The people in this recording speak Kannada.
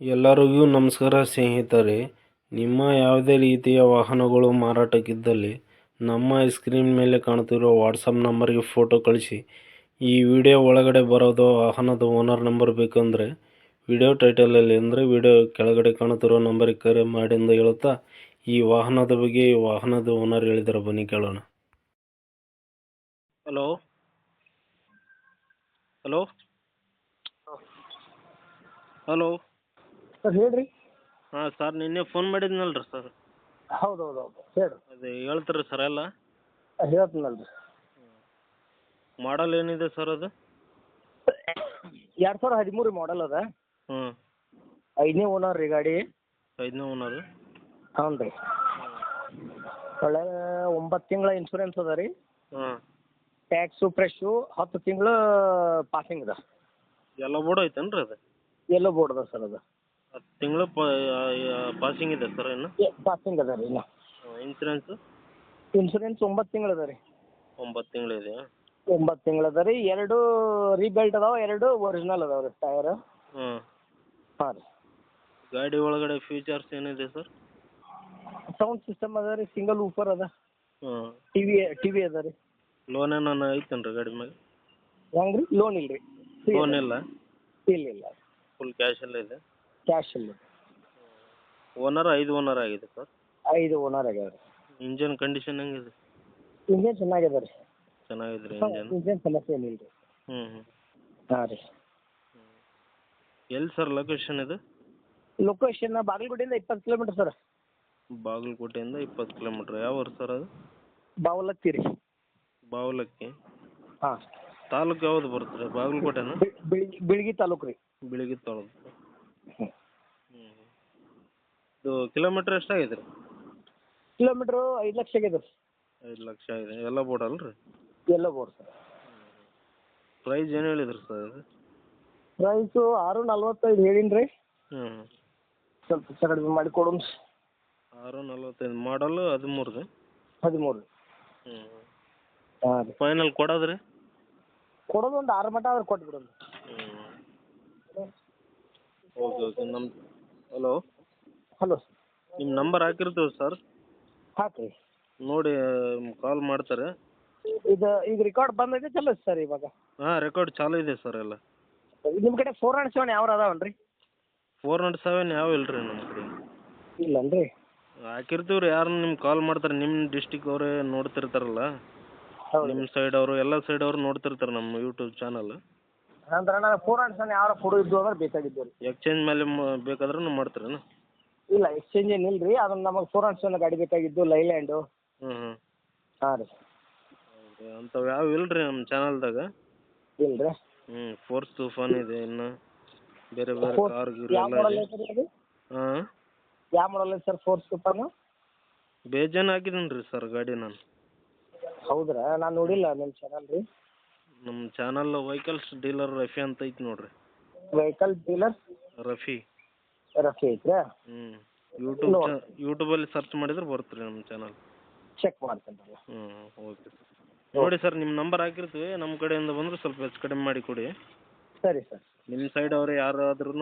ಎಲ್ಲರಿಗೂ ನಮಸ್ಕಾರ ಸ್ನೇಹಿತರೆ. ನಿಮ್ಮ ಯಾವುದೇ ರೀತಿಯ ವಾಹನಗಳು ಮಾರಾಟಕ್ಕಿದ್ದಲ್ಲಿ ನಮ್ಮ ಸ್ಕ್ರೀನ್ ಮೇಲೆ ಕಾಣುತ್ತಿರುವ ವಾಟ್ಸಪ್ ನಂಬರ್ಗೆ ಫೋಟೋ ಕಳಿಸಿ. ಈ ವಿಡಿಯೋ ಒಳಗಡೆ ಬರೋದು ವಾಹನದ ಓನರ್ ನಂಬರ್ ಬೇಕಂದರೆ ವಿಡಿಯೋ ಟೈಟಲಲ್ಲಿ ಅಂದರೆ ವಿಡಿಯೋ ಕೆಳಗಡೆ ಕಾಣುತ್ತಿರೋ ನಂಬರಿಗೆ ಕರೆ ಮಾಡಿ ಎಂದು ಹೇಳುತ್ತಾ ಈ ವಾಹನದ ಬಗ್ಗೆ ಈ ವಾಹನದ ಓನರ್ ಹೇಳಿದರ ಬನ್ನಿ ಕೇಳೋಣ. ಹಲೋ ಹಲೋ ಹಲೋ ಸರ್ ಹೇಳ್ರಿ. ಹಾಂ ಸರ್ ನಿನ್ನೆ ಫೋನ್ ಮಾಡಿದ್ನಲ್ರಿ ಸರ್. ಹೌದು ಹೌದು ಹೌದು ಹೇಳ್ರಿ. ಅದೇ ಹೇಳ್ತೀರಿ ಸರ್ ಎಲ್ಲ. ಹೇಳ್ತೀನಲ್ರಿ. ಮಾಡಲ್ ಏನಿದೆ ಸರ್ ಅದು? ಎರಡು ಸಾವಿರ ಹದಿಮೂರು ಮಾಡಲ್ ಅದ. ಹ್ಞೂ ಐದನೇ ಓನರ್ ರೀ ಗಾಡಿ. ಐದನೇ ಓನರ್ ಹ್ಞೂ ರೀ. ಒಳ್ಳೆ ಒಂಬತ್ತು ತಿಂಗಳ ಇನ್ಶೂರೆನ್ಸ್ ಅದ ರೀ. ಹಾಂ ಟ್ಯಾಕ್ಸು ಫ್ರೆಶ್ಶು ಹತ್ತು ತಿಂಗಳು ಪಾಸಿಂಗ್ ಅದ. ಎಲ್ಲ ಬೋರ್ಡ್ ಐತೇನು ರೀ ಅದು? ಎಲ್ಲೋ ಬೋರ್ಡ್ ಅದ ಸರ್ ಅದು. ಹತ್ತು ತಿಂಗಳು ಪಾಸಿಂಗ್ ಇದೆ ಸರ್ ಇನ್ನು? ಪಾಸಿಂಗ್ ಅದ ರೀ ಇನ್ನು. ಇನ್ಸೂರೆನ್ಸು ಇನ್ಶೂರೆನ್ಸ್ ಒಂಬತ್ತು ತಿಂಗಳು ಅದ ರೀ. ಒಂಬತ್ತು ತಿಂಗಳು ಇದೆ ಒಂಬತ್ತು ತಿಂಗಳು ಅದ ರೀ. ಎರಡು ರೀಬೆಲ್ಟ್ ಅದಾವ ಎರಡು ಒರಿಜಿನಲ್ ಅದಾವ ರೀ ಟೈರ್ ಹ್ಞೂ. ಹಾಂ ರೀ. ಗಾಡಿ ಒಳಗಡೆ ಫೀಚರ್ಸ್ ಏನಿದೆ ಸರ್ ಸೌಂಡ್ ಸಿಸ್ಟಮ್ ಅದ ರೀ ಸಿಂಗಲ್ ಊಫರ್ ಅದ. ಹ್ಞೂ. ಟಿವಿ ಟಿವಿ ಅದ ರೀ. ಲೋನ್ ಏನಾನ ಐತೇನ್ರಿ ಗಾಡಿ ಮೇಲೆ ಹೆಂಗ್ ರೀ ಲೋನ್ ಇಲ್ಲ ರೀ ಲೋನ್ ಇಲ್ಲ? ಇಲ್ಲ ಇಲ್ಲ. ಫುಲ್ ಕ್ಯಾಶ್ ಎಲ್ಲ ಇದೆ? ಕ್ಯಾಶ್ ಇಲ್ಲ ಓನರ್ ಐದು ಓನರ್ ಆಗಿದೆ ಸರ್ ಐದು ಓನರ್ ಆಗಿದೆ ರೀ ಇಂಜನ್ ಕಂಡೀಷನ್ ಹೆಂಗಿದೆ? ಇಂಜನ್ ಚೆನ್ನಾಗಿದೆ ರೀ ಚೆನ್ನಾಗಿದೆ ರೀ ಇಂಜನ್ ಇಂಜನ್ ಸಮಸ್ಯೆ ಏನಿಲ್ಲ ರೀ. ಹ್ಞೂ ಹ್ಞೂ ಹಾಂ ರೀ. ಎಲ್ಲಿ ಸರ್ ಲೊಕೇಶನ್ ಇದು? ಲೊಕೇಶನ್ ಬಾಗಲಕೋಟೆಯಿಂದ ಇಪ್ಪತ್ತು ಕಿಲೋಮೀಟರ್ ಸರ್ ಬಾಗಲಕೋಟೆಯಿಂದ ಇಪ್ಪತ್ತು ಕಿಲೋಮೀಟರ್ ಯಾವ ಊರು ಸರ್ ಅದು? ಬಾವಲಕ್ಕಿ ರೀ. ಬಾವಲಕ್ಕಿ. ಹಾಂ. ತಾಲೂಕು ಯಾವ್ದು ಬರುತ್ತೆ ರೀ? ಬಾಗಲಕೋಟೆನ? ಬಿಳ್- ಬಿಳ್ಗಿ ತಾಲೂಕು ರೀ. ಬೆಳಿಗ್ಗೆ ತಾಲೂಕು ಹ್ಞೂ ಹ್ಞೂ ಇದು ಕಿಲೋಮೀಟ್ರ್ ಎಷ್ಟಾಗೈತೆ ರೀ? ಕಿಲೋಮೀಟರ್ ಐದು ಲಕ್ಷ ಆಗಿದೆ ರೀ. ಐದು ಲಕ್ಷ ಆಗಿದೆ. ಎಲ್ಲ ಬೋರ್ಡ್ ಅಲ್ರಿ? ಎಲ್ಲ ಬೋರ್ಡ್ ಸರ್. ಪ್ರೈಸ್ ಏನು ಹೇಳಿದ್ರಿ ಸರ್ ಇದು? ಪ್ರೈಸು ಆರು ನಲ್ವತ್ತೈದು ಹೇಳೀನಿ ರೀ. ಹ್ಞೂ ಸ್ವಲ್ಪ ಹೆಚ್ಚು ಕಡಿಮೆ ಮಾಡಿ ಕೊಡೋಣ ಆರು ನಲ್ವತ್ತೈದು ಮಾಡಲು ಹದಿಮೂರು ಹದಿಮೂರು ಹ್ಞೂ ಹಾಂ ರೀ. ಫೈನಲ್ ಕೊಡೋದು ರೀ? ಕೊಡೋದು ಒಂದು ಆರು ಮಟ ಆದ್ರೆ ಕೊಟ್ಟು ಬಿಡೋಣ ಹ್ಞೂ ಓಕೆ ಓಕೆ. ನಮ್ಮ ಹಲೋ ಹಲೋ ನಿಮ್ಮ ನಂಬರ್ ಹಾಕಿರ್ತೀವಿ ಸರ್. ಹಾಕಿ ನೋಡಿ ಕಾಲ್ ಮಾಡ್ತಾರೆ. ಇದು ಈಗ ರೆಕಾರ್ಡ್ ಬಂದೈತೆ ಚಲೋ ಸರ್ ಇವಾಗ. ಹಾಂ ರೆಕಾರ್ಡ್ ಚಾಲು ಇದೆ ಸರ್ ಎಲ್ಲ. ನಿಮ್ಮ ಕಡೆ ಫೋರ್ ಹಂಡ್ರೆಡ್ ಸೆವೆನ್ ಯಾವ ಅದಾವನ್ ರೀ ಫೋರ್ ನಾಟ್ ಸೆವೆನ್ ಯಾವ ಇಲ್ಲ ರೀ ನಮ್ಮ ಕಡೆ. ಇಲ್ಲನ್ರಿ. ಹಾಕಿರ್ತೀವಿ ರೀ ಯಾರು ನಿಮ್ಗೆ ಕಾಲ್ ಮಾಡ್ತಾರೆ ನಿಮ್ಮ ಡಿಸ್ಟಿಕ್ ಅವರೇ ನೋಡ್ತಿರ್ತಾರಲ್ಲ. ನಿಮ್ಮ ಸೈಡ್ ಅವರು ಎಲ್ಲ ಸೈಡ್ ಅವರು ನೋಡ್ತಿರ್ತಾರೆ ನಮ್ಮ ಯೂಟ್ಯೂಬ್ ಚಾನಲ್ ಅಂದ್ರೆ ನಾನು ಫೋರ್ ಹಂಡ್ರೆಡ್ ಸೆವೆನ್ ಯಾವ ಫುಡ್ ಇದ್ದು ಅಂದ್ರೆ ಬೇಕಾಗಿದ್ದು ರೀ ಎಕ್ಸ್ಚೇಂಜ್ ಮೇಲೆ ಬೇಕಾದ್ರೂ ಮಾಡ್ತೀರೇನು? ಇಲ್ಲ ಎಕ್ಸ್ಚೇಂಜ್ ಏನ್ ಇಲ್ರಿ ಅದನ್ನ ನಮಗೆ ಫೋರ್ ಸೆವೆನ್ ಗಾಡಿ ಬೇಕಾಗಿದ್ದು ಲೈಲ್ಯಾಂಡು ಹ್ಞೂ ಹ್ಞೂ ಹಾಂ ರೀ. ಹೌದು ಅಂಥವು ಯಾವ ಇಲ್ರಿ ನಮ್ಮ ಚಾನಲ್ದಾಗ ಇಲ್ಲ ರೀ ಹ್ಞೂ ಫೋರ್ಸ್ ತುಫಾನ್ ಇದೆ ಇನ್ನು. ಬೇರೆ ಬೇರೆ Force ಕಾರ್ ಗೀರ್ ಯಾವ ಎಲ್ಲ ಮಾಡಲ್ ಇದೆ. ಐತೆ ರೀ ಅದು? ಹಾಂ? ಯಾವ ಮಾಡಲ್ ಸರ್ ಫೋರ್ಸ್ ಸೂಪರ್ನು ಬೇಜಾನ್ ಹಾಕಿದ್ದೀನಿ ರೀ ಸರ್ ಗಾಡಿ ನಾನು. ಹೌದ್ರಾ? ನಾನು ನೋಡಿಲ್ಲ ನಿಮ್ಮ ಚಾನಲ್ ರೀ. ನಮ್ಮ ಚಾನಲ್ ವೆಹಿಕಲ್ಸ್ ಡೀಲರ್ ರಫಿ ಅಂತ ಐತಿ ನೋಡ್ರಿ. Vehicle dealer Rafi. ರಫಿ ಐತ್ರಾ? ಯೂಟ್ಯೂಬ್ ಯೂಟ್ಯೂಬ್ ಅಲ್ಲಿ ಸರ್ಚ್ ಮಾಡಿದ್ರೆ ಬರುತ್ತೆ ನಮ್ಮ ಚಾನಲ್ ಚೆಕ್ ಮಾಡ್ತೇನೆ ಹ್ಮ್ ಓಕೆ ನೋಡಿ ಸರ್ ನಿಮ್ಮ ನಂಬರ್ ಹಾಕಿರ್ತೀವಿ ನಮ್ಮ ಕಡೆಯಿಂದ ಬಂದ್ರೆ ಸ್ವಲ್ಪ ಹೆಚ್ಚು ಕಡಿಮೆ ಮಾಡಿ ಕೊಡಿ. ಸರಿ ಸರ್ ನಿಮ್ಮ ಸೈಡ್ ಅವ್ರು ಯಾರಾದ್ರೂ